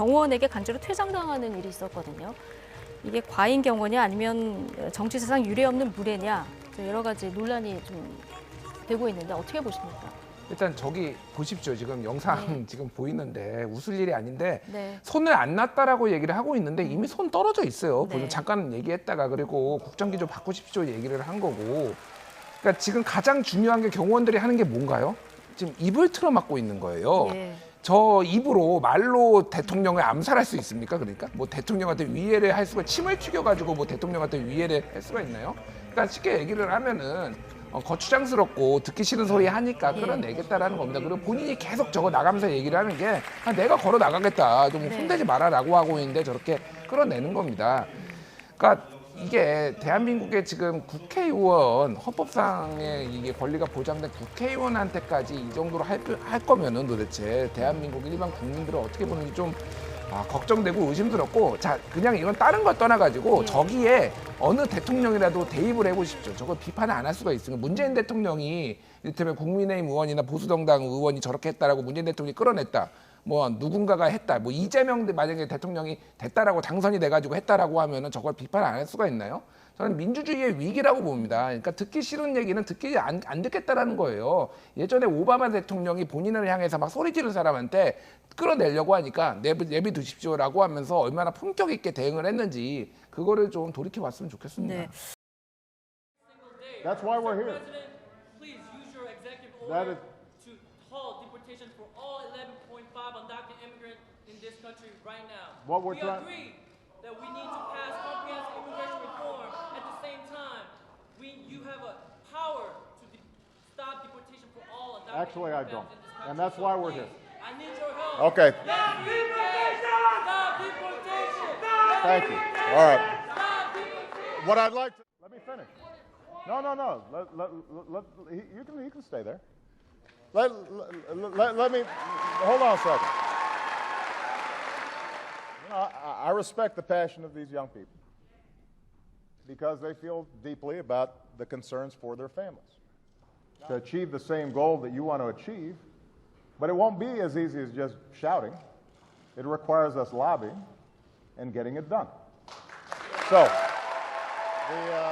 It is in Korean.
경호원에게 강제로 퇴장당하는 일이 있었거든요. 이게 과잉 경호냐 아니면 정치사상 유례 없는 무례냐 여러 가지 논란이 좀 되고 있는데 어떻게 보십니까? 일단 저기 보십시오. 지금 영상 네. 지금 보이는데 웃을 일이 아닌데 네. 손을 안 놨다라고 얘기를 하고 있는데 이미 손 떨어져 있어요. 네. 잠깐 얘기했다가 그리고 국정기 좀 바꾸십시오 얘기를 한 거고. 그러니까 지금 가장 중요한 게 경호원들이 하는 게 뭔가요? 지금 입을 틀어막고 있는 거예요. 예. 저 입으로 말로 대통령을 암살할 수 있습니까? 그러니까 뭐 대통령한테 위해를 할 수가 침을 튀겨가지고 뭐 대통령한테 위해를 할 수가 있나요? 그러니까 쉽게 얘기를 하면은 어, 거추장스럽고 듣기 싫은 소리 하니까 예. 끌어내겠다라는 겁니다. 그리고 본인이 계속 저거 나가면서 얘기를 하는 게 아, 내가 걸어 나가겠다 좀 네. 손대지 마라라고 하고 있는데 저렇게 끌어내는 겁니다. 그러니까 이게 대한민국의 지금 국회의원 헌법상의 이게 권리가 보장된 국회의원한테까지 이 정도로 할, 할 거면은 도대체 대한민국 일반 국민들은 어떻게 보는지 좀 아, 걱정되고 의심스럽고 자 그냥 이건 다른 걸 떠나가지고 예. 저기에 어느 대통령이라도 대입을 해보십시오. 저걸 비판을 안 할 수가 있으니까 문재인 대통령이 이를테면 국민의힘 의원이나 보수정당 의원이 저렇게 했다라고 문재인 대통령이 끌어냈다. 뭐 누군가가 했다. 뭐 이재명 만약에 대통령이 됐다라고 당선이 돼가지고 했다라고 하면은 저걸 비판 안 할 수가 있나요? 저는 민주주의의 위기라고 봅니다. 그러니까 듣기 싫은 얘기는 듣기 안, 안 듣겠다라는 거예요. 예전에 오바마 대통령이 본인을 향해서 막 소리 지른 사람한테 끌어내려고 하니까 내비, 내비 두십시오라고 하면서 얼마나 품격 있게 대응을 했는지 그거를 좀 돌이켜 봤으면 좋겠습니다. 네. That's why we're here. That is- to halt deportations for all 11.5 undocumented immigrants in this country right now. What we're we trying- agree that we need to pass comprehensive immigration reform. At the same time, we you have a power to de- stop deportation for all undocumented Actually, I immigrants don't. in this. And that's So why we're please, here. I need your help. Okay, Stop deportation! Stop deportation! Stop thank you. All right. What I'd like to, let me finish. No, no, no. Let, let, let, he- you, can, you can stay there. Let, let, let, me, hold on a second. You know, I, I respect the passion of these young people because they feel deeply about the concerns for their families. To achieve the same goal that you want to achieve, but it won't be as easy as just shouting. It requires us lobbying and getting it done. So, the, uh,